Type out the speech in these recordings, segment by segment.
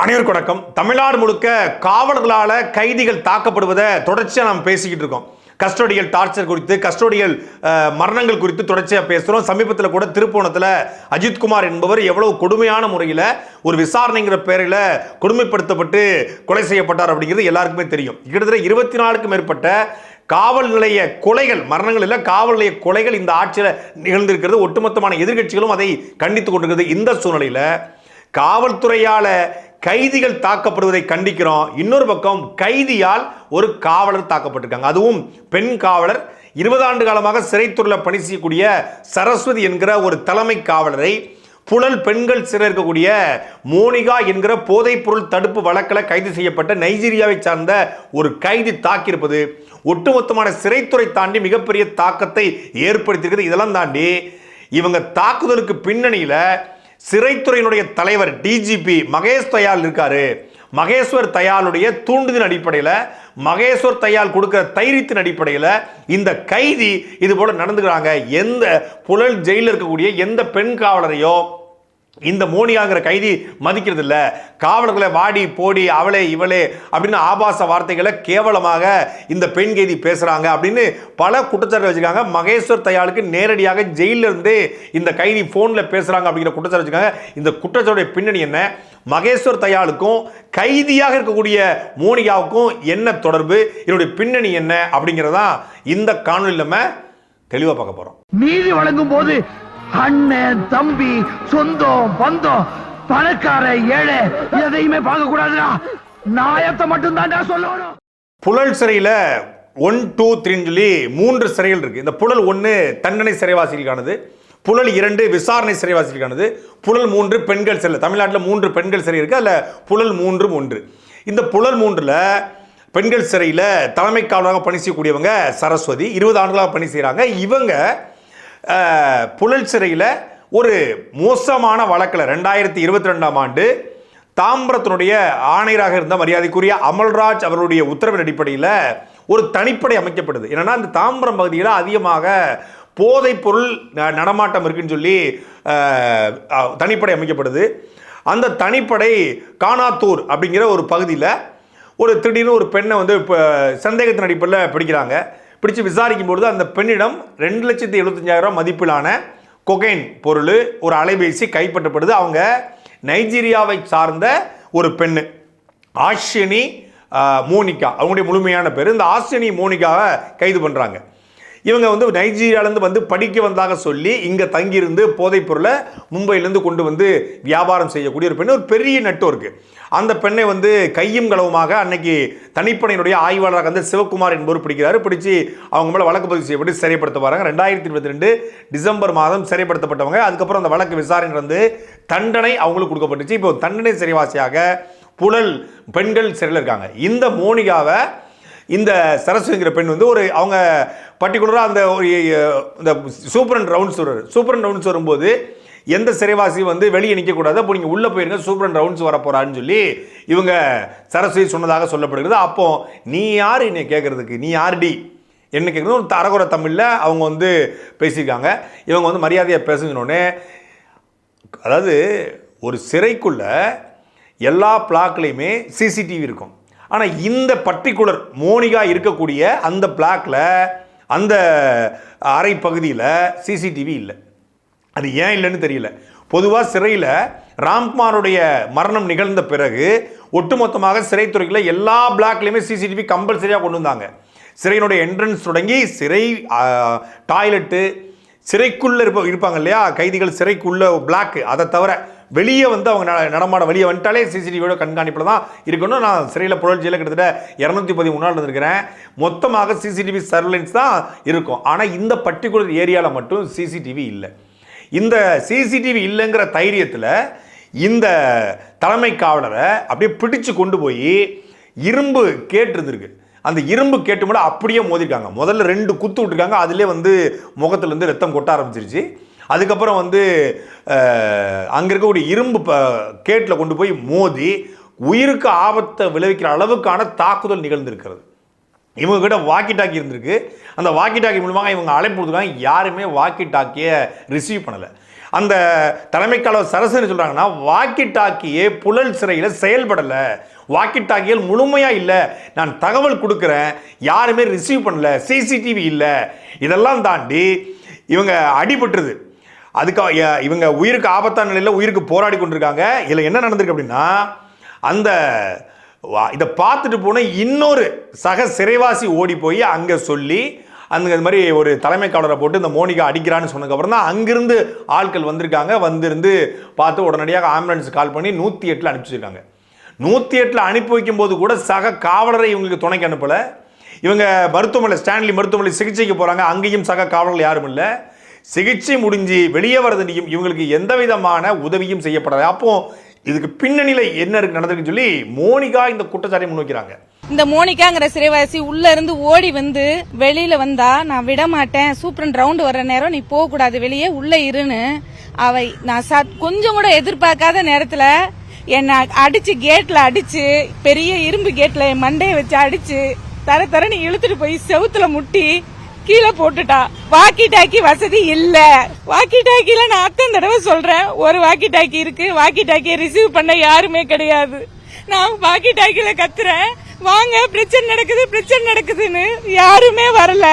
அனைவருக்கு வணக்கம். தமிழ்நாடு முழுக்க காவலர்களால் கைதிகள் தாக்கப்படுவதை தொடர்ச்சியாக நாம் பேசிக்கிட்டு இருக்கோம். கஸ்டோடியல் டார்ச்சர் குறித்து கஸ்டோடியல் மரணங்கள் குறித்து தொடர்ச்சியாக பேசுகிறோம் சமீபத்தில் கூட திருப்போணத்தில் அஜித்குமார் என்பவர் எவ்வளவு கொடுமையான முறையில் ஒரு விசாரணைங்கிற பேரில் கொடுமைப்படுத்தப்பட்டு கொலை செய்யப்பட்டார் அப்படிங்கிறது எல்லாருக்குமே தெரியும். கிட்டத்தட்ட இருபத்தி நாலுக்கும் மேற்பட்ட காவல் நிலைய கொலைகள் மரணங்கள் இல்லை காவல் நிலைய கொலைகள் இந்த ஆட்சியில் நிகழ்ந்திருக்கிறது. ஒட்டுமொத்தமான எதிர்க்கட்சிகளும் அதை கண்டித்து கொண்டிருக்கிறது. இந்த சூழ்நிலையில் காவல்துறையால் கைதிகள் தாக்கப்படுவதை கண்டிக்கிறோம். இன்னொரு பக்கம் கைதியால் ஒரு காவலர் தாக்கப்பட்டிருக்காங்க. அதுவும் பெண் காவலர். இருபது ஆண்டு காலமாக சிறைத்துறையில் பணி செய்யக்கூடிய சரஸ்வதி என்கிற ஒரு தலைமை காவலரை புழல் பெண்கள் சிறை இருக்கக்கூடிய மோனிகா என்கிற போதைப்பொருள் தடுப்பு வழக்கில் கைது செய்யப்பட்ட நைஜீரியாவை சார்ந்த ஒரு கைதி தாக்கியிருப்பது ஒட்டுமொத்தமான சிறைத்துறை தாண்டி மிகப்பெரிய தாக்கத்தை ஏற்படுத்தியிருக்கிறது இதெல்லாம் தாண்டி இவங்க தாக்குதலுக்கு பின்னணியில் சிறைத்துறையினுடைய தலைவர் டிஜிபி மகேஷ் தயால் இருக்காரு. மகேஸ்வர் தயாளுடைய தூண்டுதல் அடிப்படையில் மகேஸ்வர் தயால் கொடுக்குற தைரியத்தின் அடிப்படையில் இந்த கைதி இது போல நடந்துக்கிறாங்க. எந்த புழல் ஜெயிலில் இருக்கக்கூடிய எந்த பெண் காவலரையோ இந்த மோனியாங்கிற கைதி மதிக்கிறது இல்லை காவலர்களை வாடி போடி அவளே இவளே அப்படின்னு ஆபாச வார்த்தைகளை கேவலமாக இந்த பெண் கைதி பேசுறாங்க அப்படின்னு பல குற்றச்சாட்டு வச்சிருக்காங்க. மகேஸ்வர் தயாளுக்கு நேரடியாக ஜெயிலிருந்து இந்த கைதி போன்ல பேசுறாங்க அப்படிங்கிற குற்றச்சாட்டு வச்சிருக்காங்க. இந்த குற்றச்சாட்டுடைய பின்னணி என்ன? மகேஸ்வர் தயாளுக்கும் கைதியாக இருக்கக்கூடிய மோனிகாவுக்கும் என்ன தொடர்பு? இதனுடைய பின்னணி என்ன அப்படிங்கிறதான் இந்த காணொலி நம்ம தெளிவாக பார்க்க போறோம். நீதி வழங்கும் போது அண்ணன் தம்பி சொந்தம் பந்தம் பணக்கார ஏழை எதையுமே பார்க்க கூடாதுடா நாயத்தை மட்டும் தான்டா சொல்லணும். புழல் சிறையில ஒன் டூ த்ரீன்னு சொல்லி மூன்று சிறைகள் இருக்கு. இந்த புழல் ஒன்று தண்டனை சிறைவாசிகளுக்கானது புழல் இரண்டு விசாரணை சிறைவாசிகளுக்கானது புழல் மூன்று பெண்கள் சிறை. தமிழ்நாட்டில் மூன்று பெண்கள் சிறை இருக்கு. அதில் புழல் மூன்றும் ஒன்று. இந்த புழல் மூன்றில் பெண்கள் சிறையில் தலைமை காவலராக பணி செய்யக்கூடியவங்க சரஸ்வதி. இருபது ஆண்டுகளாக பணி செய்கிறாங்க இவங்க புழல் சிறையில் ஒரு மோசமான வழக்கில் ரெண்டாயிரத்தி இருபத்தி ரெண்டாம் ஆண்டு தாம்பரத்தினுடைய ஆணையராக இருந்த மரியாதைக்குரிய அமல்ராஜ் அவருடைய உத்தரவின் அடிப்படையில் ஒரு தனிப்படை அமைக்கப்படுது. என்னன்னா அந்த தாம்பரம் பகுதியில் அதிகமாக போதைப்பொருள் ந- நடமாட்டம் இருக்குன்னு சொல்லி தனிப்படை அமைக்கப்படுது. அந்த தனிப்படை கானாத்தூர் அப்படிங்கிற ஒரு பகுதியில் ஒரு திடீர்னு ஒரு பெண்ணை வந்து இப்போ சந்தேகத்தின் அடிப்படையில் பிடிக்கிறாங்க. பிடிச்சு விசாரிக்கும் பொழுது அந்த பெண்ணிடம் ரெண்டு லட்சத்தி எழுபத்தஞ்சாயிரம் மதிப்பிலான கொகைன் பொருள் ஒரு அலைபேசி கைப்பற்றப்படுது. அவங்க நைஜீரியாவை சார்ந்த ஒரு பெண்ணு ஆஷினி மோனிகா. அவங்களுடைய முழுமையான பேர். இந்த ஆஷினி மோனிகாவை கைது பண்ணுறாங்க இவங்க வந்து நைஜீரியாலேருந்து வந்து படிக்க வந்தாக சொல்லி இங்கே தங்கியிருந்து போதைப் பொருளை மும்பையிலேருந்து கொண்டு வந்து வியாபாரம் செய்யக்கூடிய ஒரு பெண் ஒரு பெரிய நெட்வொர்க்கு. அந்த பெண்ணை வந்து கையும் களவுமாக அன்னைக்கு தனிப்படையினுடைய ஆய்வாளராக வந்து சிவகுமார் என்பவர் பிடிக்கிறாரு பிடிச்சி அவங்க மேலே வழக்கு பதிவு செய்யப்பட்டு சிறைப்படுத்த வராங்க. ரெண்டாயிரத்தி இருபத்தி ரெண்டு டிசம்பர் மாதம் சிறைப்படுத்தப்பட்டவங்க. அதுக்கப்புறம் அந்த வழக்கு விசாரணை வந்து தண்டனை அவங்களுக்கு கொடுக்கப்பட்டுச்சு. இப்போ தண்டனை சிறைவாசியாக புழல் பெண்கள் சிறையில் இருக்காங்க. இந்த மோனிகாவை இந்த சரஸ்வதிங்கிற பெண் வந்து ஒரு அவங்க பர்டிகுலராக அந்த ஒரு இந்த சூப்பரன் ரவுண்ட்ஸ் வருவார் சூப்பரன் ரவுண்ட்ஸ் வரும்போது எந்த சிறைவாசி வந்து வெளியே நிற்கக்கூடாது அப்போ நீங்கள் உள்ளே போயிருங்க சூப்பரன் ரவுண்ட்ஸ் வர போகிறான்னு சொல்லி இவங்க சரஸ்வதி சொன்னதாக சொல்லப்படுகிறது. அப்போ நீ யார்? என்னை கேட்குறதுக்கு நீ யார்டி? என்ன கேட்குறது ஒரு தரகுற தமிழில் அவங்க வந்து பேசியிருக்காங்க. இவங்க வந்து மரியாதையாக பேசுனோடனே அதாவது ஒரு சிறைக்குள்ளே எல்லா பிளாக்லேயுமே சிசிடிவி இருக்கும். ஆனால் இந்த பர்டிகுலர் மோனிகா இருக்கக்கூடிய அந்த பிளாக்கில் அந்த அறை பகுதியில் சிசிடிவி இல்லை. அது ஏன் இல்லைன்னு தெரியல. பொதுவாக சிறையில் ராம்குமாருடைய மரணம் நிகழ்ந்த பிறகு ஒட்டுமொத்தமாக சிறைத்துறையில் எல்லா பிளாக்லேயுமே சிசிடிவி கம்பல்சரியாக கொண்டு வந்தாங்க. சிறையினுடைய என்ட்ரன்ஸ் தொடங்கி சிறை டாய்லெட்டு சிறைக்குள்ளே இருப்ப இருப்பாங்க இல்லையா? கைதிகள் சிறைக்குள்ளே பிளாக்கு அதை தவிர வெளியே வந்து அவங்க நட- நடமாட வெளியே வந்துட்டாலே சிசிடிவியோட கண்காணிப்பில் தான் இருக்கணும். நான் சிறையில் புழல் ஜெயிலில் கிட்டத்தட்ட இரநூத்தி பதிமூணு நாள் இருந்திருக்கிறேன். மொத்தமாக சிசிடிவி சர்வலன்ஸ் தான் இருக்கும். ஆனால் இந்த பர்டிகுலர் ஏரியாவில் மட்டும் சிசிடிவி இல்லை. இந்த சிசிடிவி இல்லைங்கிற தைரியத்தில் இந்த தலைமை காவலரை அப்படியே பிடிச்சு கொண்டு போய் இரும்பு கேட்டிருந்திருக்கு. அந்த இரும்பு கேட்டு கூட அப்படியே மோதிருக்காங்க. முதல்ல ரெண்டு குத்து விட்டுருக்காங்க. அதிலே வந்து முகத்துலேருந்து ரத்தம் கொட்ட ஆரம்பிச்சிருச்சு. அதுக்கப்புறம் வந்து அங்கே இருக்கக்கூடிய இரும்பு கேட்டில் கொண்டு போய் மோதி உயிருக்கு ஆபத்தை விளைவிக்கிற அளவுக்கான தாக்குதல் நிகழ்ந்திருக்கிறது. இவங்க கிட்ட வாக்கி டாக்கி இருந்திருக்கு. அந்த வாக்கி டாக்கி மூலமாக இவங்க அழைப்பு கொடுத்துருக்காங்க. யாருமே வாக்கி டாக்கியை ரிசீவ் பண்ணலை. அந்த தலைமைக்கால சரசுன்னு சொல்கிறாங்கன்னா வாக்கி டாக்கியே புழல் சிறையில் செயல்படலை. வாக்கி டாக்கிகள் முழுமையாக இல்லை. நான் தகவல் கொடுக்குறேன். யாருமே ரிசீவ் பண்ணல. சிசிடிவி இல்லை. இதெல்லாம் தாண்டி இவங்க அடிபட்டுருது. அதுக்கு இவங்க உயிருக்கு ஆபத்தான நிலையில் உயிருக்கு போராடி கொண்டிருக்காங்க. இதில் என்ன நடந்திருக்கு அப்படின்னா அந்த வா- இதை பார்த்துட்டு போன இன்னொரு சக சிறைவாசி ஓடி போய் அங்கே சொல்லி அந்த இது மாதிரி ஒரு தலைமை காவலரை போட்டு இந்த மோனிகா அடிக்கிறான்னு சொன்னதுக்கப்புறம் தான் அங்கிருந்து ஆட்கள் வந்திருக்காங்க. வந்திருந்து பார்த்து உடனடியாக ஆம்புலன்ஸ் கால் பண்ணி நூற்றி எட்டில் அனுப்பிச்சிருக்காங்க. நூற்றி எட்டில் அனுப்பி வைக்கும்போது கூட சக காவலரை இவங்களுக்கு துணைக்கு அனுப்பலை. இவங்க மருத்துவமனை ஸ்டான்லி மருத்துவமனை சிகிச்சைக்கு போகிறாங்க அங்கேயும் சக காவலர்கள் யாரும் இல்லை. சிகிச்சை முடிஞ்சு வெளியே வரதுலையும் இவங்களுக்கு எந்த விதமான உதவியும் செய்யப்படாது அப்போ இதுக்கு பின்னணியில் என்ன இருக்கு நடந்திருக்குன்னு சொல்லி மோனிகா இந்த குற்றச்சாட்டை முன்வைக்கிறாங்க இந்த மோனிகாங்கிற சிறைவாசி உள்ள இருந்து ஓடி வந்து வெளியில வந்தா நான் விட மாட்டேன். சூப்பரன் ரவுண்ட் வர்ற நேரம் நீ போக கூடாது வெளியே உள்ள இருன்னு. அவை நான் கொஞ்சம் கூட எதிர்பார்க்காத நேரத்துல என்னை அடிச்சு கேட்ல அடிச்சு பெரிய இரும்பு கேட்ல என் மண்டையை வச்சு அடிச்சு தர தரன்னு இழுத்துட்டு போய் செவுத்துல முட்டி கீழே போட்டுட்டா. வாக்கி டாக்கி வசதி இல்ல. வாக்கி டாக்கில நான் அத்தனை தடவை சொல்றேன் ஒரு வாக்கி டாக்கி இருக்கு வாக்கி டாக்கியை ரிசீவ் பண்ண யாருமே கிடையாது. நான் வாக்கி டாக்கில கத்துறேன். வாங்க பிரச்சனை நடக்குது பிரச்சனை நடக்குதுன்னு யாருமே வரல.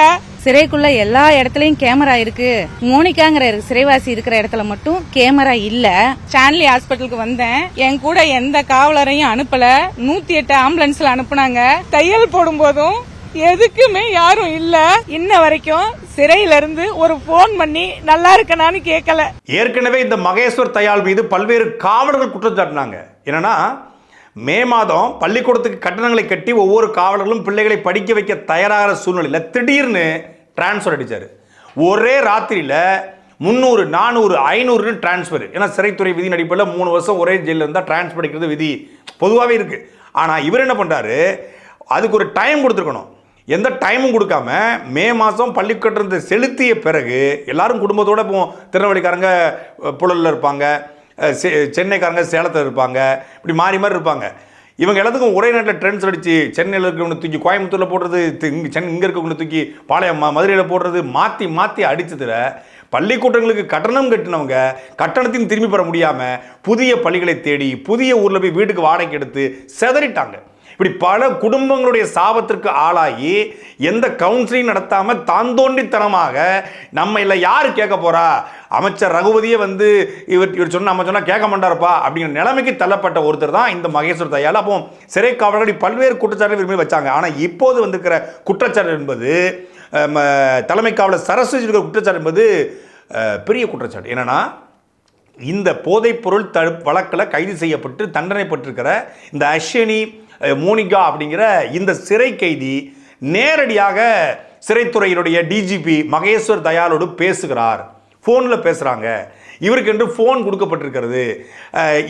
சிறைக்குள்ள எல்லா இடத்துலயும் கேமரா இருக்கு. மோனிகாங்கிற சிறைவாசி இருக்கிற இடத்துல மட்டும் கேமரா இல்ல. ஸ்டான்லி ஹாஸ்பிட்டலுக்கு வந்தேன். என் கூட எந்த காவலரையும் அனுப்பல. நூத்தி எட்டு ஆம்புலன்ஸ்ல அனுப்புனாங்க. தையல் போடும் போதும் எதுக்குமே யாரும் இல்ல. இன்ன வரைக்கும் சிறையில இருந்து ஒரு போன் பண்ணி நல்லா இருக்கனான்னு கேட்கல ஏற்கனவே இந்த மகேஸ்வர் தயாள் மீது பல்வேறு காவலர்கள் குற்றம் சாட்டினாங்க. என்னன்னா மே மாதம் பள்ளிக்கூடத்துக்கு கட்டணங்களை கட்டி ஒவ்வொரு காவலர்களும் பிள்ளைகளை படிக்க வைக்க தயாராகிற சூழ்நிலையில் திடீர்னு டிரான்ஸ்ஃபர் அடித்தார் ஒரே ராத்திரியில் முந்நூறு நானூறு ஐநூறுன்னு டிரான்ஸ்ஃபர் ஏன்னா சிறைத்துறை விதியின் அடிப்படையில் மூணு வருஷம் ஒரே ஜெயிலில் இருந்தால் டிரான்ஸ்ஃபர் அடிக்கிறது விதி பொதுவாகவே இருக்குது ஆனால் இவர் என்ன பண்ணுறாரு அதுக்கு ஒரு டைம் கொடுத்துருக்கணும். எந்த டைமும் கொடுக்காம மே மாதம் பள்ளிக்கட்டணத்தை செலுத்திய பிறகு எல்லாரும் குடும்பத்தோடு இப்போ திருநெல்வேலிக்காரங்க புழலில் புழல்ல இருப்பாங்க. செ- சென்னைக்காரங்க சேலத்தில் இருப்பாங்க. இப்படி மாறி மாறி இருப்பாங்க. இவங்க எல்லாத்துக்கும் ஒரே நேரத்தில் ட்ரெண்ட்ஸ் அடித்து சென்னையில் இருக்கிறவங்க தூக்கி கோயம்புத்தூரில் போடுறது இங்கே இங்க சென்னை இங்கே இருக்கவங்க தூக்கி பாளையம் மதுரையில் போடுறது மாற்றி மாற்றி அடித்ததில் பள்ளிக்கூட்டங்களுக்கு கட்டணம் கட்டினவங்க கட்டணத்தையும் திரும்பி பெற முடியாமல் புதிய பள்ளிகளை தேடி புதிய ஊரில் போய் வீட்டுக்கு வாடகை எடுத்து செதறிட்டாங்க. இப்படி பல குடும்பங்களுடைய சாபத்திற்கு ஆளாகி எந்த கவுன்சிலிங் நடத்தாமல் தாந்தோண்டித்தனமாக நம்ம இல்லை யார் கேட்க போறா? அமைச்சர் ரகுபதியே வந்து இவர் இவர் சொன்ன நம்ம சொன்னால் கேட்க மாட்டார்ப்பா அப்படிங்கிற நிலைமைக்கு தள்ளப்பட்ட ஒருத்தர் தான் இந்த மகேஸ்வர் தையால் அப்போ சிறை காவலர்கள் பல்வேறு குற்றச்சாட்டு விரும்பி வச்சாங்க. ஆனால் இப்போது வந்திருக்கிற குற்றச்சாட்டு என்பது தலைமை காவலர் சரஸ்வதி இருக்கிற குற்றச்சாட்டு என்பது பெரிய குற்றச்சாட்டு. என்னன்னா இந்த போதைப்பொருள் தடு வழக்கில் கைது செய்யப்பட்டு தண்டனை பெற்றிருக்கிற இந்த அஸ்வினி மோனிகா அப்படிங்கிற இந்த சிறை கைதி நேரடியாக சிறைத்துறையினுடைய டிஜிபி மகேஸ்வர் தயாளோடு பேசுகிறார். ஃபோனில் பேசுகிறாங்க இவருக்கு என்று ஃபோன் கொடுக்கப்பட்டிருக்கிறது.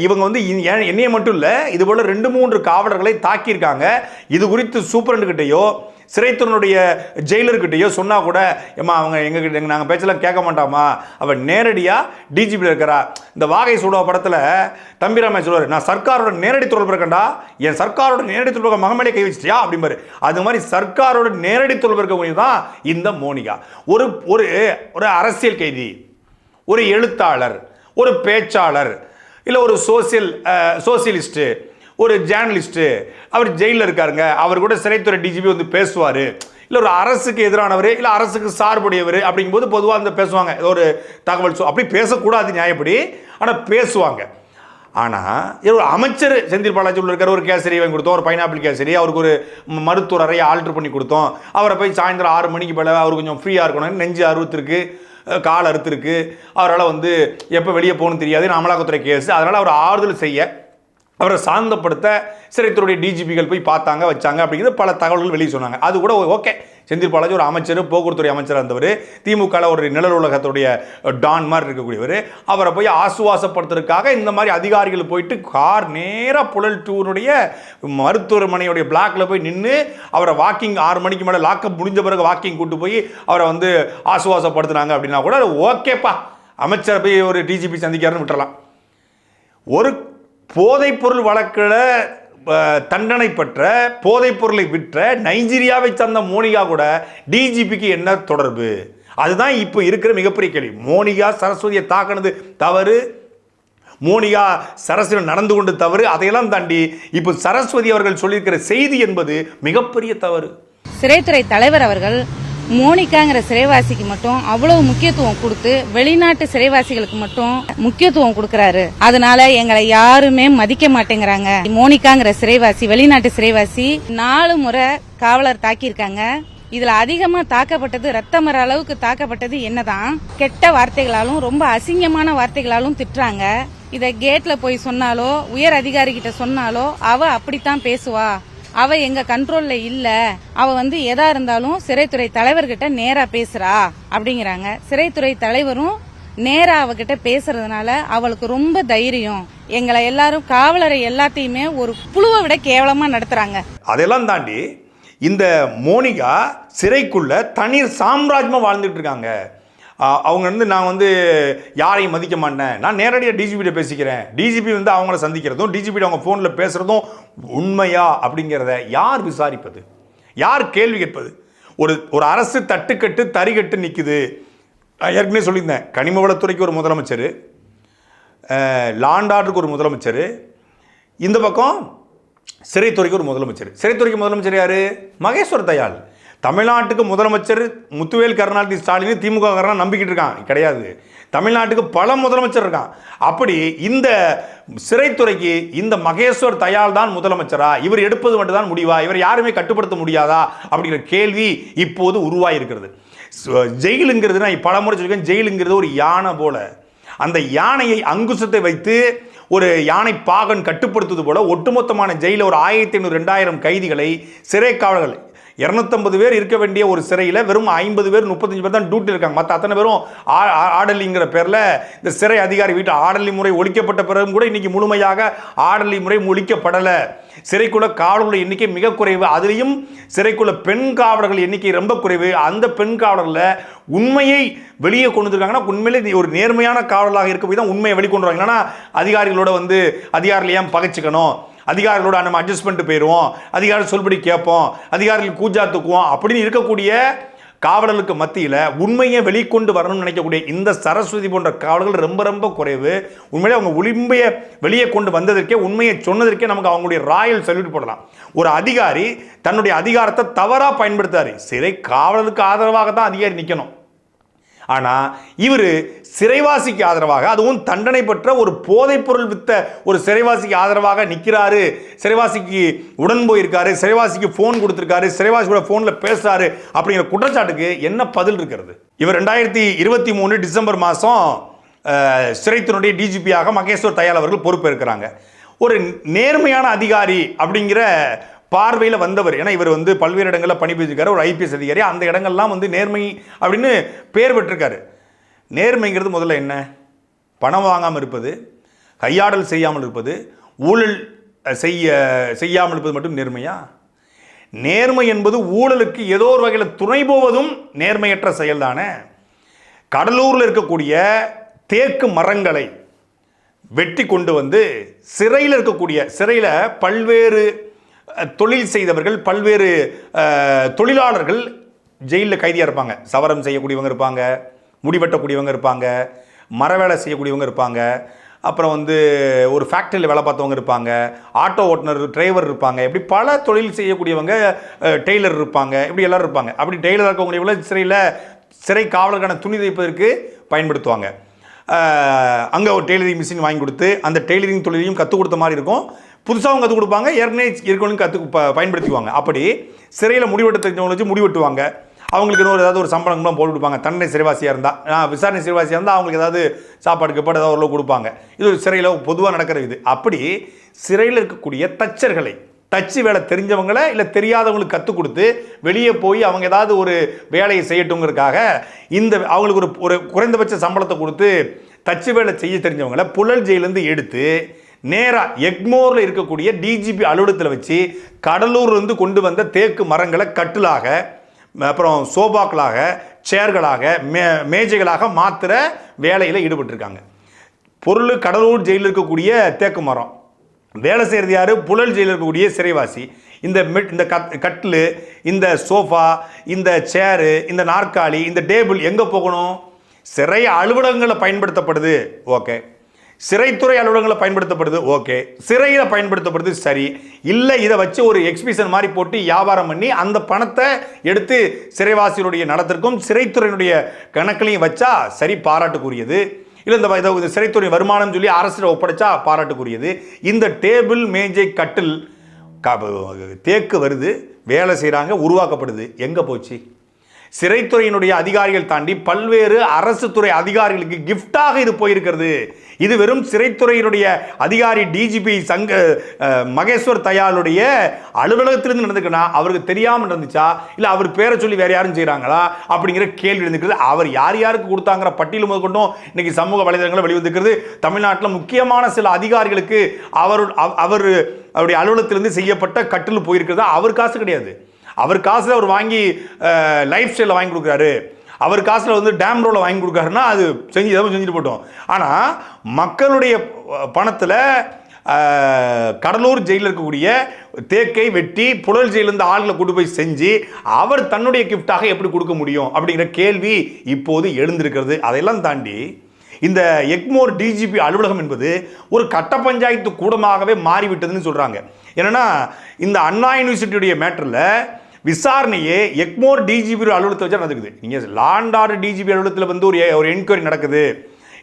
இவங்க வந்து என்னையை ஏன் மட்டும் இல்லை இதுபோல் ரெண்டு மூன்று காவலர்களை தாக்கியிருக்காங்க. இது குறித்து சூப்பரண்டுகிட்டேயோ சிறைத்துறையினுடைய ஜெயிலர்கிட்டயோ சொன்னால் கூட ஏம்மா அவங்க எங்ககிட்ட எங்க நாங்கள் பேச்செல்லாம் கேட்க மாட்டாமா அவன் நேரடியாக டிஜிபியில் இருக்கிறா. இந்த வாகை சூடா படத்தில் தம்பிராமே சொல்லுவார்? நான் சர்க்காரோட நேரடி தொடர்பு இருக்கேன்டா. என் சர்க்காரோட நேரடி தொடர்பு மகமேலே கை வச்சிட்டியா? அப்படிம்பாரு. அது மாதிரி சர்க்காரோட நேரடி தொடர்பு இருக்கக்கூடிய தான் இந்த மோனிகா. ஒரு ஒரு ஒரு அரசியல் கைதி ஒரு எழுத்தாளர் ஒரு பேச்சாளர் இல்லை ஒரு சோசியல் சோசியலிஸ்ட்டு ஒரு ஜேர்னலிஸ்ட்டு அவர் ஜெயிலில் இருக்காருங்க. அவர் கூட சிறைத்துறை டிஜிபி வந்து பேசுவார். இல்லை ஒரு அரசுக்கு எதிரானவர் இல்லை அரசுக்கு சார்புடையவர் அப்படிங்கும்போது பொதுவாக அந்த பேசுவாங்க. ஏதோ ஒரு தகவல் சொ- அப்படி பேசக்கூடாது நியாயப்படி ஆனால் பேசுவாங்க. ஆனால் ஒரு அமைச்சர் செந்தில் பாலாஜி உள்ள இருக்கிற ஒரு கேசரி வாங்கி கொடுத்தோம் ஒரு பைனாப்பிள் கேசரி அவருக்கு ஒரு மருத்துவரை ஆல்ட்ரு பண்ணி கொடுத்தோம். அவரை போய் சாயந்தரம் ஆறு மணிக்கு மேலே அவர் கொஞ்சம் ஃப்ரீயாக இருக்கணும். நெஞ்சு அறுபத்திருக்கு கால் அறுத்திருக்கு. அவரால் வந்து எப்போ வெளியே போகணும்னு தெரியாது. அமலாக்கத்துறை கேஸ் அதனால் அவர் ஆறுதல் செய்ய அவரை சாந்தப்படுத்த சிறைத்துறையுடைய டிஜிபிகள் போய் பார்த்தாங்க வச்சாங்க அப்படிங்கிறது பல தகவல்கள் வெளியே சொன்னாங்க. அது கூட ஓகே. செந்தில் பாலாஜி ஒரு அமைச்சர் போக்குவரத்துறை அமைச்சராக இருந்தவர் திமுகவில் ஒரு நிழல் உலகத்துடைய டான் மாதிரி இருக்கக்கூடியவர். அவரை போய் ஆசுவாசப்படுத்துறதுக்காக இந்த மாதிரி அதிகாரிகள் போயிட்டு கார் நேராக புழல் டூருடைய மருத்துவமனையுடைய பிளாக்ல போய் நின்று அவரை வாக்கிங் ஆறு மணிக்கு மேலே லாக்கப் முடிஞ்ச பிறகு வாக்கிங் கூட்டு போய் அவரை வந்து ஆசுவாசப்படுத்துனாங்க அப்படின்னா கூட ஓகேப்பா. அமைச்சர் போய் ஒரு டிஜிபி சந்திக்காருன்னு விட்டுறலாம். ஒரு போதைப்பொருள் வழக்கில் தண்டனை பெற்ற போதைப்பொருளை விற்ற நைஜீரியாவை சார்ந்த மோனிகா கூட டிஜிபிக்கு என்ன தொடர்பு? அதுதான் இப்போ இருக்கிற மிகப்பெரிய கேள்வி. மோனிகா சரஸ்வதியை தாக்கினது தவறு? மோனிகா சரஸ்வதி நடந்து கொண்டு தவறு? அதையெல்லாம் தாண்டி இப்போ சரஸ்வதி அவர்கள் சொல்லியிருக்கிற செய்தி என்பது மிகப்பெரிய தவறு. சிறைத்துறை தலைவர் அவர்கள் மோனிகாங்கிற சிறைவாசிக்கு மட்டும் அவ்வளவு முக்கியத்துவம் கொடுத்து வெளிநாட்டு சிறைவாசிகளுக்கு மட்டும் முக்கியத்துவம் கொடுக்கறாரு. அதனால எங்களை யாருமே மதிக்க மாட்டேங்கிறாங்க. மோனிகாங்கிற சிறைவாசி வெளிநாட்டு சிறைவாசி நாலு முறை காவலர் தாக்கியிருக்காங்க. இதுல அதிகமா தாக்கப்பட்டது ரத்தம் வர அளவுக்கு தாக்கப்பட்டது என்னதான்? கெட்ட வார்த்தைகளாலும் ரொம்ப அசிங்கமான வார்த்தைகளாலும் திட்டுறாங்க. இத கேட்ல போய் சொன்னாலோ உயர் அதிகாரி கிட்ட சொன்னாலோ அவ அப்படித்தான் பேசுவா. அவ எங்க கண்ட்ரோல்ல இல்ல. அவ வந்து எதா இருந்தாலும் சிறைத்துறை தலைவர்கிட்ட நேரா பேசுறா அப்படிங்கிறாங்க. சிறைத்துறை தலைவரும் நேரா அவகிட்ட பேசுறதுனால அவளுக்கு ரொம்ப தைரியம். எங்களை எல்லாரும் காவலரை எல்லாத்தையுமே ஒரு புழுவை விட கேவலமா நடத்துறாங்க. அதெல்லாம் தாண்டி இந்த மோனிகா சிறைக்குள்ள தனி சாம்ராஜ்யமாக வாழ்ந்துட்டு இருக்காங்க. அவங்க வந்து நான் வந்து யாரையும் மதிக்க மாட்டேன். நான் நேரடியாக டிஜிபிட்ட பேசிக்கிறேன். டிஜிபி வந்து அவங்கள சந்திக்கிறதும் டிஜிபி அவங்க ஃபோனில் பேசுகிறதும் உண்மையா அப்படிங்கிறத யார் விசாரிப்பது? யார் கேள்வி கேட்பது? ஒரு ஒரு அரசு தட்டுக்கட்டு தறிகட்டு நிற்குது ஏற்கனவே சொல்லியிருந்தேன். கனிம வளத்துறைக்கு ஒரு முதலமைச்சர் லாண்ட் ஆர்டருக்கு ஒரு முதலமைச்சர் இந்த பக்கம் சிறைத்துறைக்கு ஒரு முதலமைச்சர். சிறைத்துறைக்கு முதலமைச்சர் யார்? மகேஸ்வர் தயாள். தமிழ்நாட்டுக்கு முதலமைச்சர் முத்துவேல் கருணாநிதி ஸ்டாலின் திமுக காரனா நம்பிக்கிட்டு இருக்கான். கிடையாது. தமிழ்நாட்டுக்கு பல முதலமைச்சர் இருக்கான். அப்படி இந்த சிறைத்துறைக்கு இந்த மகேஸ்வர் தயால் தான் முதலமைச்சரா? இவர் எடுப்பது மட்டும்தான் முடிவா? இவர் யாருமே கட்டுப்படுத்த முடியாதா? அப்படிங்கிற கேள்வி இப்போது உருவாயிருக்கிறது. ஜெயிலுங்கிறது நான் பல முறை சொல்லியிருக்கேன் ஜெயிலுங்கிறது ஒரு யானை போல. அந்த யானையை அங்குசத்தை வைத்து ஒரு யானை பாகன் கட்டுப்படுத்துவது போல ஒட்டுமொத்தமான ஜெயிலில் ஒரு ஆயிரத்தி ஐநூறு ரெண்டாயிரம் கைதிகளை சிறை காவலர்கள் இரநூத்தம்பது பேர் இருக்க வேண்டிய ஒரு சிறையில் வெறும் ஐம்பது பேர் முப்பத்தஞ்சு பேர் தான் டியூட்டி இருக்காங்க. மற்ற அத்தனை பேரும் ஆ- ஆ- ஆடலிங்கிற பேரில் இந்த சிறை அதிகாரி வீட்டு ஆடலி முறை ஒழிக்கப்பட்ட பிறகும் கூட இன்றைக்கி முழுமையாக ஆடலி முறை ஒழிக்கப்படலை. சிறைக்குள்ள காவலர்கள் எண்ணிக்கை மிக குறைவு. அதுலேயும் சிறைக்குள்ள பெண் காவலர்கள் எண்ணிக்கை ரொம்ப குறைவு. அந்த பெண் காவலர்களில் உண்மையை வெளியே கொண்டு வந்திருக்காங்கன்னா உண்மையிலே நீ ஒரு நேர்மையான காவலராக இருக்க போய் தான் உண்மையை வெளிக்கொண்டு வராங்க இல்லைன்னா அதிகாரிகளோட வந்து அதிகாரிகளையும் பகைச்சிக்கணும்? அதிகாரிகளோட நம்ம அட்ஜஸ்ட்மெண்ட் போயிடுவோம். அதிகாரி சொல்படி கேட்போம். அதிகாரிகள் கூஜா தூக்குவோம். அப்படின்னு இருக்கக்கூடிய காவலர்களுக்கு மத்தியில் உண்மையை வெளிக்கொண்டு வரணும்னு நினைக்கக்கூடிய இந்த சரஸ்வதி போன்ற காவலர்கள் ரொம்ப ரொம்ப குறைவு. உண்மையிலே அவங்க உண்மையை வெளியே கொண்டு வந்ததற்கே உண்மையை சொன்னதற்கே நமக்கு அவங்களுடைய ராயல் சல்யூட் போடலாம். ஒரு அதிகாரி தன்னுடைய அதிகாரத்தை தவறாக பயன்படுத்தாரு சிறை காவலருக்கு ஆதரவாக தான் அதிகாரி நிற்கணும் ஆனால் இவர் சிறைவாசிக்கு ஆதரவாக அதுவும் தண்டனை பெற்ற ஒரு போதைப்பொருள் வித்த ஒரு சிறைவாசிக்கு ஆதரவாக நிற்கிறாரு சிறைவாசிக்கு உடன் போயிருக்காரு சிறைவாசிக்கு ஃபோன் கொடுத்துருக்காரு சிறைவாசியோட ஃபோனில் பேசுகிறாரு அப்படிங்கிற குற்றச்சாட்டுக்கு என்ன பதில் இருக்கிறது? இவர் ரெண்டாயிரத்தி இருபத்தி மூணு டிசம்பர் மாதம் சிறைத்துறையுடைய டிஜிபியாக மகேஸ்வர் தயால் அவர்கள் பொறுப்பேற்கிறாங்க. ஒரு நேர்மையான அதிகாரி அப்படிங்கிற பார்வையில் வந்தவர். ஏன்னா இவர் வந்து பல்வேறு இடங்களில் பணிபுரிஞ்சிருக்காரு ஒரு ஐபிஎஸ் அதிகாரி. அந்த இடங்கள்லாம் வந்து நேர்மை அப்படின்னு பேர் பெற்றிருக்காரு. நேர்மைங்கிறது முதல்ல என்ன? பணம் வாங்காமல் இருப்பது கையாடல் செய்யாமல் இருப்பது ஊழல் செய்ய செய்யாமல் இருப்பது மட்டும் நேர்மையா? நேர்மை என்பது ஊழலுக்கு ஏதோ ஒரு வகையில் துணை போவதும் நேர்மையற்ற செயல்தானே? கடலூரில் இருக்கக்கூடிய தேக்கு மரங்களை வெட்டி கொண்டு வந்து சிறையில் இருக்கக்கூடிய சிறையில் பல்வேறு தொழில் செய்தவர்கள் பல்வேறு தொழிலாளர்கள் ஜெயிலில் கைதியாக இருப்பாங்க. சவரம் செய்யக்கூடியவங்க இருப்பாங்க முடி வெட்டக்கூடியவங்க இருப்பாங்க மர வேலை செய்யக்கூடியவங்க இருப்பாங்க அப்புறம் வந்து ஒரு ஃபேக்ட்ரியில் வேலை பார்த்தவங்க இருப்பாங்க ஆட்டோ ஓட்டுநர் டிரைவர் இருப்பாங்க இப்படி பல தொழில் செய்யக்கூடியவங்க டெய்லர் இருப்பாங்க இப்படி எல்லோரும் இருப்பாங்க. அப்படி டெய்லர் இருக்கக்கூடியவங்கள சிறையில் சிறை காவலருக்கான துணி தைப்பதற்கு பயன்படுத்துவாங்க. அங்கே ஒரு டெய்லரிங் மிஷின் வாங்கி கொடுத்து அந்த டெய்லரிங் தொழிலையும் கற்றுக் கொடுத்த மாதிரி இருக்கும். புதுசாகவும் கற்றுக் கொடுப்பாங்க ஏற்கனவே இருக்கவங்களும் கற்று ப பயன்படுத்திக்குவாங்க. அப்படி சிறையில் முடிவெட்ட தெரிஞ்சவங்களை வச்சு முடிவெட்டுவாங்க. அவங்களுக்கு இன்னொரு ஏதாவது ஒரு சம்பளம்லாம் போட்டு கொடுப்பாங்க. தண்டனை சிறைவாசியாக இருந்தால் விசாரணை சிறைவாசியாக இருந்தால் அவங்களுக்கு ஏதாவது சாப்பாடு கீப்பாடு ஏதாவது ஓரளவு கொடுப்பாங்க. இது ஒரு சிறையில் பொதுவாக நடக்கிற இது. அப்படி சிறையில் இருக்கக்கூடிய தச்சர்களை தச்சு வேலை தெரிஞ்சவங்களை இல்லை தெரியாதவங்களுக்கு கற்றுக் கொடுத்து வெளியே போய் அவங்க ஏதாவது ஒரு வேலையை செய்யட்டுங்கிறதுக்காக இந்த அவங்களுக்கு ஒரு ஒரு குறைந்தபட்ச சம்பளத்தை கொடுத்து தச்சு வேலை செய்ய தெரிஞ்சவங்களை புழல் ஜெயிலேருந்து எடுத்து நேராக எக்மோரில் இருக்கக்கூடிய டிஜிபி அலுவலகத்தில் வச்சு கடலூர்லேருந்து கொண்டு வந்த தேக்கு மரங்களை கட்டிலாக அப்புறம் சோபாக்களாக சேர்களாக மே மேஜைகளாக மாத்திர வேலையில் ஈடுபட்டிருக்காங்க. பொருள் கடலூர் ஜெயிலில் இருக்கக்கூடிய தேக்கு மரம். வேலை செய்கிறது யாரு? புழல் ஜெயிலில் இருக்கக்கூடிய சிறைவாசி. இந்த மெட் இந்த கட் கட்டில் இந்த சோஃபா இந்த சேரு இந்த நாற்காலி இந்த டேபிள் எங்கே போகணும்? சிறை அலுவலகங்களில் பயன்படுத்தப்படுது. ஓகே. சிறைத்துறை அலுவலகங்களில் பயன்படுத்தப்படுது ஓகே. சிறையில் பயன்படுத்தப்படுது சரி. இல்லை இதை வச்சு ஒரு எக்ஸிபிஷன் மாதிரி போட்டு வியாபாரம் பண்ணி அந்த பணத்தை எடுத்து சிறைவாசிகளுடைய நடத்திற்கும் சிறைத்துறையினுடைய கணக்கிலையும் வச்சா சரி பாராட்டுக்குரியது. இல்லை இந்த இதை சிறைத்துறை வருமானம் சொல்லி அரசில் ஒப்படைச்சா பாராட்டுக்குரியது. இந்த டேபிள் மேஜை கட்டில் தேக்கு வருது வேலை செய்கிறாங்க உருவாக்கப்படுது. எங்கே போச்சு? சிறைத்துறையினுடைய அதிகாரிகள் தாண்டி பல்வேறு அரசு துறை அதிகாரிகளுக்கு கிஃப்டாக இது போயிருக்கிறது. இது வெறும் சிறைத்துறையினுடைய அதிகாரி டிஜிபி சங்க மகேஸ்வர் தயாளுடைய அலுவலகத்திலிருந்து நடந்துக்கனா அவருக்கு தெரியாமல் நடந்துச்சா? இல்லை அவர் பேரை சொல்லி வேற யாரும் செய்கிறாங்களா அப்படிங்கிற கேள்வி இருந்துக்கிறது அவர் யார் யாருக்கு கொடுத்தாங்கிற பட்டியல் முதல் கொண்டும் இன்னைக்கு சமூக வலைதளங்களில் வெளிவந்திருக்கிறது. தமிழ்நாட்டில் முக்கியமான சில அதிகாரிகளுக்கு அவர் அவர் அவருடைய அலுவலகத்திலிருந்து செய்யப்பட்ட கட்டில் போயிருக்கிறது? அவர் காசு கிடையாது. அவர் காசில் அவர் வாங்கி லைஃப் ஸ்டைலில் வாங்கி கொடுக்குறாரு. அவர் காசில் வந்து டேம் ரோல வாங்கி கொடுக்காருன்னா அது செஞ்சு எதாவது செஞ்சுட்டு போட்டோம். ஆனால் மக்களுடைய பணத்தில் கடலூர் ஜெயிலில் இருக்கக்கூடிய தேக்கை வெட்டி புழல் ஜெயிலிருந்து ஆளுகளை கொண்டு போய் செஞ்சு அவர் தன்னுடைய கிஃப்டாக எப்படி கொடுக்க முடியும் அப்படிங்கிற கேள்வி இப்போது எழுந்திருக்கிறது. அதையெல்லாம் தாண்டி இந்த எக்மோர் டிஜிபி அலுவலகம் என்பது ஒரு கட்ட பஞ்சாயத்து கூடமாகவே மாறிவிட்டதுன்னு சொல்கிறாங்க என்னென்னா இந்த அண்ணா யூனிவர்சிட்டியுடைய மேட்டரில் விசாரணையே எக்மோர் டிஜிபி அலுவலகத்தை வச்சா நடக்குது. நீங்கள் லாண்டார் டிஜிபி அலுவலகத்தில் வந்து ஒரு ஒரு என்கொயரி நடக்குது.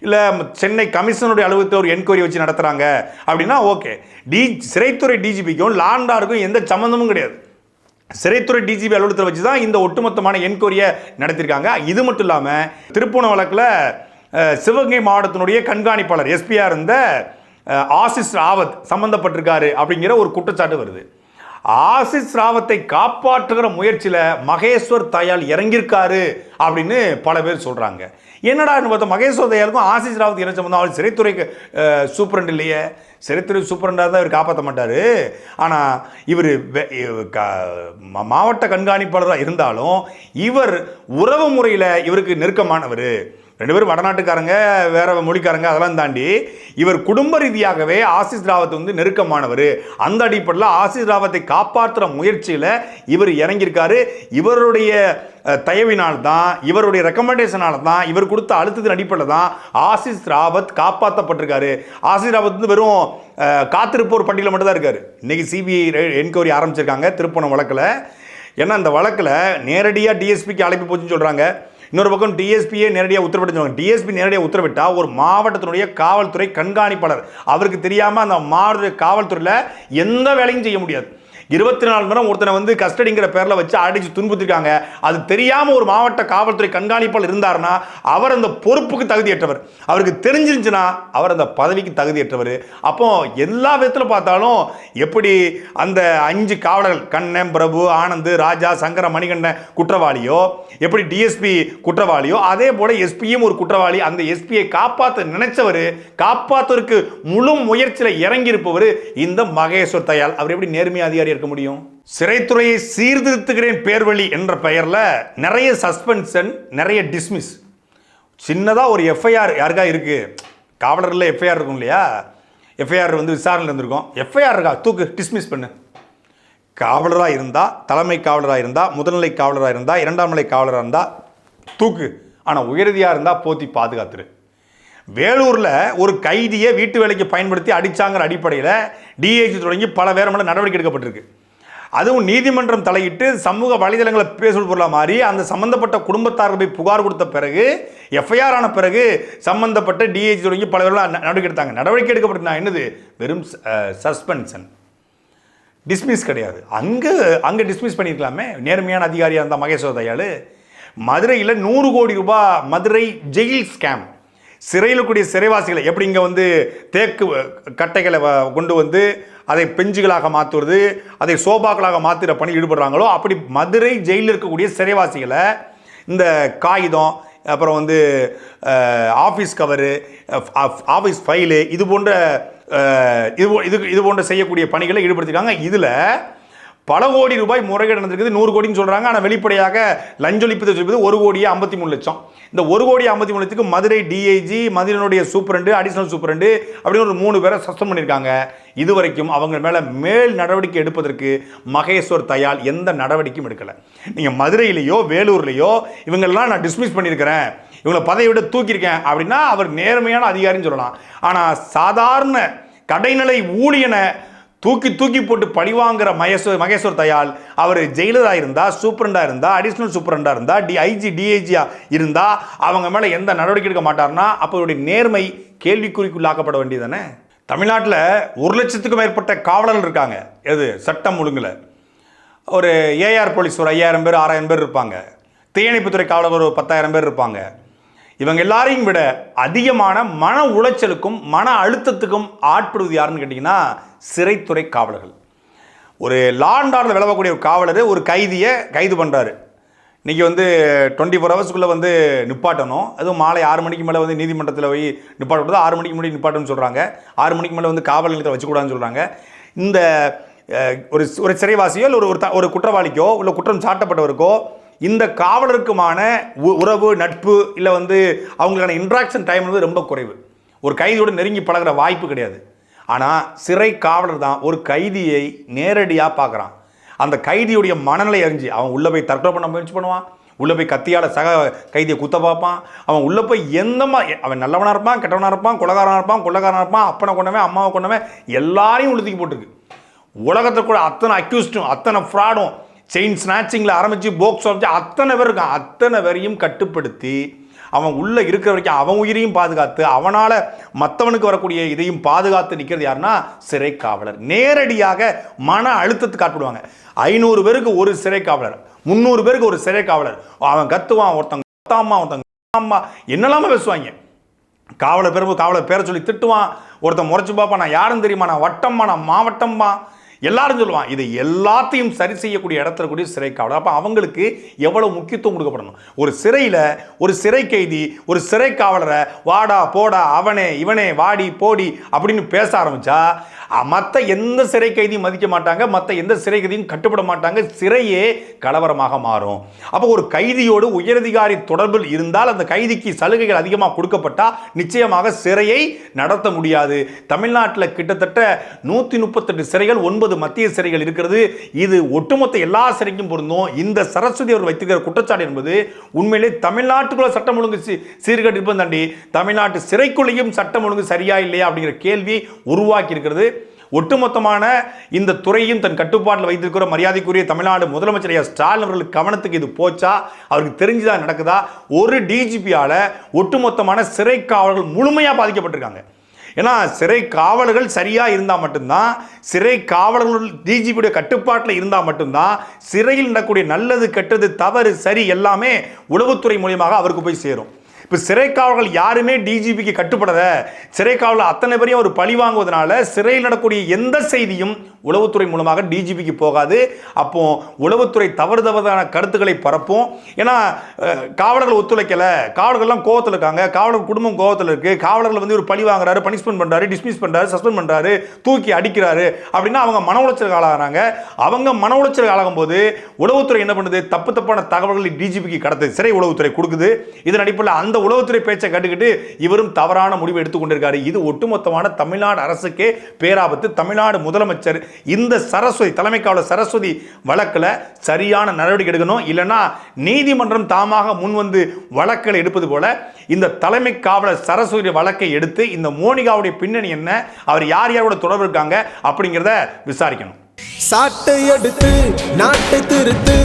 இல்லை சென்னை கமிஷனுடைய அலுவலகத்தை ஒரு என்கொயரி வச்சு நடத்துகிறாங்க அப்படின்னா ஓகே. டி சிறைத்துறை டிஜிபிக்கும் லாண்டாருக்கும் எந்த சம்மந்தமும் கிடையாது. சிறைத்துறை டிஜிபி அலுவலகத்தில் வச்சு தான் இந்த ஒட்டுமொத்தமான என்கொயரியை நடத்தியிருக்காங்க இது மட்டும் இல்லாமல் திருப்பூண வழக்கில் சிவகங்கை மாவட்டத்தினுடைய கண்காணிப்பாளர் எஸ்பியாக இருந்த ஆசிஸ் ராவத் சம்மந்தப்பட்டிருக்காரு அப்படிங்கிற ஒரு குற்றச்சாட்டு வருது. ஆசி சிராவத்தை காப்பாற்றுகிற முயற்சியில் மகேஸ்வர் தயால் இறங்கியிருக்காரு அப்படின்னு பல பேர் சொல்கிறாங்க என்னடா பார்த்தா மகேஸ்வர் தயாலுக்கும் ஆசி ராவத் என்ன சம்பந்தம் அவர் சிறைத்துறைக்கு சூப்பரண்ட் இல்லையே. சிறைத்துறை சூப்பரண்டாக தான் இவர் காப்பாற்ற மாட்டார். ஆனால் இவர் மாவட்ட கண்காணிப்பாளராக இருந்தாலும் இவர் உறவு முறையில் இவருக்கு நெருக்கமானவர். ரெண்டு பேரும் வடநாட்டுக்காரங்க வேற மொழிக்காரங்க அதெல்லாம் தாண்டி இவர் குடும்ப ரீதியாகவே ஆசிஸ் ராவத் வந்து நெருக்கமானவர். அந்த அடிப்படையில் ஆசிஸ் ராவத்தை காப்பாற்றுற முயற்சியில் இவர் இறங்கியிருக்காரு. இவருடைய தயவினால் தான் இவருடைய ரெக்கமெண்டேஷனால தான் இவர் கொடுத்த அழுத்தத்தின் அடிப்படையில் தான் ஆசிஸ் ராவத் காப்பாற்றப்பட்டிருக்காரு ஆசிஸ் ராவத் வந்து வெறும் காத்திருப்போர் பட்டியலில் மட்டும் தான் இருக்காரு. இன்றைக்கி சிபிஐ என்கொயரி ஆரம்பிச்சிருக்காங்க திருப்பணம் வழக்கில். ஏன்னா அந்த வழக்கில் நேரடியாக டிஎஸ்பிக்கு அழைப்பு போச்சுன்னு சொல்கிறாங்க இன்னொரு பக்கம் டிஎஸ்பியே நேரடியாக உத்தரவிட்டு டிஎஸ்பி நேரடியாக உத்தரவிட்டா ஒரு மாவட்டத்தினுடைய காவல்துறை கண்காணிப்பாளர். அவருக்கு தெரியாமல் அந்த மாவட்ட காவல்துறையில் எந்த வேலையும் செய்ய முடியாது. இருபத்தி நாலு மணி நேரம் ஒருத்தனை வந்து கஸ்டடிங்கிற பேரில் வச்சு அடிச்சு துன்புத்திருக்காங்க அது தெரியாமல் ஒரு மாவட்ட காவல்துறை கண்காணிப்பால் இருந்தாருன்னா அவர் அந்த பொறுப்புக்கு தகுதியற்றவர். அவருக்கு தெரிஞ்சிருந்துச்சுன்னா அவர் அந்த பதவிக்கு தகுதியற்றவர். அப்போ எல்லா விதத்தில் பார்த்தாலும் எப்படி அந்த அஞ்சு காவலர்கள் கண்ணன் பிரபு ஆனந்த் ராஜா சங்கர மணிகண்டன் குற்றவாளியோ எப்படி டிஎஸ்பி குற்றவாளியோ அதே போல எஸ்பியும் ஒரு குற்றவாளி. அந்த எஸ்பியை காப்பாற்ற நினைச்சவர் காப்பாற்றுவதற்கு முழு முயற்சியில் இறங்கியிருப்பவர் இந்த மகேஸ்வர் தயால் அவர் எப்படி நேர்மை அதிகாரி இருக்க முடியும்? சிறைத்துறையை சீர்திருத்துகிறேன் பேர்வழி என்ற பெயரில் நிறைய சஸ்பென்ஷன் நிறைய டிஸ்மிஸ் சின்னதாக ஒரு எஃப்ஐஆர் யாருக்கா இருக்கு? காவலரில் எஃப்ஐஆர் இருக்கும் இல்லையா? எஃப்ஐஆர் வந்து விசாரணையில் இருந்திருக்கும். எஃப்ஐஆர் இருக்கா? தூக்கு டிஸ்மிஸ் பண்ணு. காவலராக இருந்தால் தலைமை காவலராக இருந்தால் முதல்நிலை காவலராக இருந்தால் இரண்டாம் நிலை காவலராக இருந்தால் தூக்கு. ஆனால் உயரதியாக இருந்தால் போத்தி பாதுகாத்துரு. வேலூரில் ஒரு கைதியை வீட்டு வேலைக்கு பயன்படுத்தி அடிச்சாங்கிற அடிப்படையில் டிஏஜி தொடங்கி பல பேர் மேலே நடவடிக்கை எடுக்கப்பட்டிருக்கு. அதுவும் நீதிமன்றம் தலையிட்டு சமூக வலைதளங்களை பேசும் பொருளாக மாறி அந்த சம்பந்தப்பட்ட குடும்பத்தார்கள் போய் புகார் கொடுத்த பிறகு எஃப்ஐஆர் ஆன பிறகு சம்பந்தப்பட்ட டிஏஜி தொடங்கி பல பேர் நடவடிக்கை எடுத்தாங்க. நடவடிக்கை எடுக்கப்பட்டு என்னது? வெறும் சஸ்பென்ஷன் டிஸ்மிஸ் கிடையாது. அங்கே அங்கே டிஸ்மிஸ் பண்ணியிருக்கலாமே நேர்மையான அதிகாரியாக இருந்தால் மகேஸ்வர தயாள் மதுரையில் நூறு கோடி ரூபாய் மதுரை ஜெயில் ஸ்கேம் சிறையில் கூடிய சிறைவாசிகளை எப்படி இங்கே வந்து தேக்கு கட்டைகளை வ- கொண்டு வந்து அதை பெஞ்சுகளாக மாற்றுவது அதை சோபாக்களாக மாற்றுற பணி ஈடுபடுறாங்களோ அப்படி மதுரை ஜெயிலில் இருக்கக்கூடிய சிறைவாசிகளை இந்த காகிதம் அப்புறம் வந்து ஆஃபீஸ் கவரு ஆஃபீஸ் ஃபைலு இது போன்ற இது இது இது போன்ற செய்யக்கூடிய பணிகளை ஈடுபடுத்திருக்காங்க. இதில் பல கோடி ரூபாய் முறைகேடு நடந்திருக்குது. நூறு கோடின்னு சொல்கிறாங்க ஆனால் வெளிப்படையாக லஞ்சொழிப்பது சொல்வது ஒரு கோடியே ஐம்பத்தி மூணு லட்சம். இந்த ஒரு கோடி ஐம்பத்தி மூணு லட்சத்துக்கு மதுரை டிஐஜி மதுரையினுடைய சூப்பரண்டு அடிஷனல் சூப்பரண்டு அப்படின்னு ஒரு மூணு பேரை சஸ்பெண்ட் பண்ணியிருக்காங்க. இதுவரைக்கும் அவங்க மேலே மேல் நடவடிக்கை எடுப்பதற்கு மகேஸ்வர் தயால் எந்த நடவடிக்கையும் எடுக்கலை. நீங்கள் மதுரையிலேயோ வேலூர்லேயோ இவங்கெல்லாம் நான் டிஸ்மிஸ் பண்ணியிருக்கிறேன். இவங்களை பதவியை விட தூக்கியிருக்கேன் அப்படின்னா அவர் நேர்மையான அதிகாரின்னு சொல்லலாம். ஆனால் சாதாரண கடைநிலை ஊழியனை தூக்கி தூக்கி போட்டு பழிவாங்குற மகேஸ்வர் மகேஸ்வர் தயால் அவர் ஜெயிலராக இருந்தால் சூப்பரண்டாக இருந்தால் அடிஷ்னல் சூப்பரண்டாக இருந்தால் டி ஐஜி டிஐஜியாக இருந்தால் அவங்க மேலே எந்த நடவடிக்கை எடுக்க மாட்டார்னா அப்போ அவருடைய நேர்மை கேள்விக்குறிக்குள்ளாக்கப்பட வேண்டியதானே தமிழ்நாட்டில் ஒரு லட்சத்துக்கும் மேற்பட்ட காவலர்கள் இருக்காங்க. எது? சட்டம் ஒழுங்கில். ஒரு ஏஆர் போலீஸ் ஒரு ஐயாயிரம் பேர் ஆறாயிரம் பேர் இருப்பாங்க. தீயணைப்புத்துறை காவலர் ஒரு பத்தாயிரம் பேர் இருப்பாங்க. இவங்க எல்லாரையும் விட அதிகமான மன உளைச்சலுக்கும் மன அழுத்தத்துக்கும் ஆட்படுவது யாருன்னு கேட்டிங்கன்னா சிறைத்துறை காவலர்கள். ஒரு லாண்டாரில் விளவக்கூடிய ஒரு காவலர் ஒரு கைதியை கைது பண்ணுறாரு இன்றைக்கி வந்து டுவெண்ட்டி ஃபோர் ஹவர்ஸ்க்குள்ளே வந்து நிப்பாட்டணும். அதுவும் மாலை ஆறு மணிக்கு மேலே வந்து நீதிமன்றத்தில் போய் நிப்பாட்டக்கூடாது. ஆறு மணிக்கு முன்னாடி நிப்பாட்டணும்னு சொல்கிறாங்க ஆறு மணிக்கு மேலே வந்து காவல் நிலையத்தில் வச்சுக்கூடாதுன்னு சொல்கிறாங்க இந்த ஒரு ஒரு சிறைவாசியோ இல்லை ஒரு ஒரு குற்றவாளிக்கோ இல்லை குற்றம் சாட்டப்பட்டவருக்கோ இந்த காவலருக்குமான உ- உறவு நட்பு இல்லை வந்து அவங்களுக்கான இன்ட்ராக்ஷன் டைம் வந்து ரொம்ப குறைவு. ஒரு கைதியோடு நெருங்கி பழகுற வாய்ப்பு கிடையாது. ஆனால் சிறை காவலர் தான் ஒரு கைதியை நேரடியாக பார்க்குறான். அந்த கைதியுடைய மனநிலை அறிஞ்சு அவன் உள்ளே போய் தற்கொலை பண்ண முயற்சி பண்ணுவான் உள்ளே போய் கத்தியால் சக கைதியை குத்த பார்ப்பான் அவன் உள்ளே போய் எந்த அவன் நல்லவனாக இருப்பான் கெட்டவனாக இருப்பான் கொலகாரனாக இருப்பான் கொள்ளக்காரனாக இருப்பான் அப்பனை கொண்டவன் அம்மாவை கொண்டவன் எல்லாரையும் உழுதிக்கு போட்டிருக்கு. உலகத்தில் கூட அத்தனை அக்யூஸ்டும் அத்தனை ஃப்ராடும் செயின் ஸ்நாச்சிங்கில் ஆரம்பித்து போக்ஸ் ஆரம்பிச்சு அத்தனை பேர் இருக்கான். அத்தனை பேரையும் கட்டுப்படுத்தி அவன் உள்ளே இருக்கிற வரைக்கும் அவன் உயிரையும் பாதுகாத்து அவனால் மற்றவனுக்கு வரக்கூடிய இதையும் பாதுகாத்து நிற்கிறது யாருன்னா சிறை காவலர். நேரடியாக மன அழுத்தத்துக்கு காட்டுவாங்க ஐநூறு பேருக்கு ஒரு சிறை காவலர். முந்நூறு பேருக்கு ஒரு சிறை காவலர். அவன் கத்துவான் ஒருத்தங்க கத்தாமா ஒருத்தங்க அம்மா என்னெல்லாம பேசுவாங்க. காவலர் பெரும்பு காவலர் பேரை சொல்லி திட்டுவான். ஒருத்தன் முறைச்சு பார்ப்பான் நான் யாரும் தெரியுமா? நான் வட்டம்மா நான் மாவட்டம்மா. எல்லாரும் சொல்லுவான் இதை எல்லாத்தையும் சரி செய்யக்கூடிய இடத்துல கூடிய சிறை காவலர். அப்போ அவங்களுக்கு எவ்வளவு முக்கியத்துவம் கொடுக்கப்படணும்? ஒரு சிறையில் ஒரு சிறை கைதி ஒரு சிறை காவலரை வாடா போடா அவனே இவனே வாடி போடி அப்படின்னு பேச ஆரம்பிச்சா மற்ற எந்த சிறை கைதியும் மதிக்க மாட்டாங்க மற்ற எந்த சிறை கைதியும் கட்டுப்பட மாட்டாங்க சிறையே கலவரமாக மாறும். அப்போ ஒரு கைதியோடு உயரதிகாரி தொடர்பில் இருந்தால் அந்த கைதிக்கு சலுகைகள் அதிகமாக கொடுக்கப்பட்டா நிச்சயமாக சிறையை நடத்த முடியாது. தமிழ்நாட்டில் கிட்டத்தட்ட நூற்றி முப்பத்தெட்டு சிறைகள் ஒன்பது மத்திய சிறைகள் இருக்கிறது. இது ஒட்டுமொத்த எல்லா சிறைக்கும் பொருந்தும். இந்த சரஸ்வதி அவர் வைத்திருக்கிற குற்றச்சாட்டு என்பது உண்மையிலே தமிழ்நாட்டுக்குள்ள சட்டம் ஒழுங்கு சீ- சீர்கேடு இருப்பது தாண்டி தமிழ்நாட்டு சிறைக்குள்ளேயும் சட்டம் ஒழுங்கு சரியா இல்லையா அப்படிங்கிற கேள்வி உருவாக்கி இருக்கிறது ஒட்டுமொத்தமான இந்த துறையும் தன் கட்டுப்பாட்டில் வைத்திருக்கிற மரியாதைக்குரிய தமிழ்நாடு முதலமைச்சர் ஐயா ஸ்டாலின் அவர்களுக்கு கவனத்துக்கு இது போச்சா? அவருக்கு தெரிஞ்சுதான் நடக்குதா? ஒரு டிஜிபியால ஒட்டுமொத்தமான சிறை காவலர்கள் முழுமையாக பாதிக்கப்பட்டிருக்காங்க. ஏன்னா சிறை காவலர்கள் சரியாக இருந்தால் மட்டும்தான் சிறை காவலர்கள் டிஜிபியுடைய கட்டுப்பாட்டில் இருந்தால் மட்டும்தான் சிறையில் நடக்கக்கூடிய நல்லது கெட்டது தவறு சரி எல்லாமே உளவுத்துறை மூலியமாக அவருக்கு போய் சேரும். இப்போ சிறை காவல்கள் யாருமே டிஜிபிக்கு கட்டுப்படல. சிறை காவலில் அத்தனை பேரையும் அவர் பழி வாங்குவதனால சிறையில் நடக்கக்கூடிய எந்த செய்தியும் உளவுத்துறை மூலமாக டிஜிபிக்கு போகாது. அப்போ உளவுத்துறை தவறு தவறான கருத்துக்களை பரப்பும். ஏன்னா காவலர்கள் ஒத்துழைக்கலை. காவலர்கள்லாம் கோவத்தில் இருக்காங்க. காவலர் குடும்பம் கோவத்தில் இருக்குது காவலர்கள் வந்து ஒரு பழி வாங்குறாரு பனிஷ்மெண்ட் பண்ணுறாரு டிஸ்மிஸ் பண்ணுறாரு சஸ்பெண்ட் பண்ணுறாரு தூக்கி அடிக்கிறாரு அப்படின்னா அவங்க மன உளைச்சல் ஆளாகிறாங்க. அவங்க மன உளைச்சல் ஆளாகும் போது உளவுத்துறை என்ன பண்ணுது? தப்பு தப்பான தகவல்களை டிஜிபிக்கு கடத்துது சிறை உளவுத்துறை கொடுக்குது. இதன் அடிப்படையில் அந்த உளவுத்துறை பேச்சை கட்டுக்கிட்டு இவரும் தவறான முடிவு எடுத்துக்கொண்டிருக்காரு. இது ஒட்டுமொத்தமான தமிழ்நாடு அரசுக்கே பேராபத்து. தமிழ்நாடு முதலமைச்சர் இந்த சரஸ்வதி தலைமை சரஸ்வதி வழக்கில் சரியான நடவடிக்கை எடுக்கணும். இல்லைன்னா நீதிமன்றம் தாமாக முன் வந்து எடுப்பது போல இந்த தலைமை காவலர் சரஸ்வதி வழக்கை எடுத்து இந்த மோனிகாவுடைய பின்னணி என்ன அவர் யார் யாரோட தொடர்பு இருக்காங்க அப்படிங்கிறத விசாரிக்கணும். சாட்டை எடுத்து நாட்டை திருத்து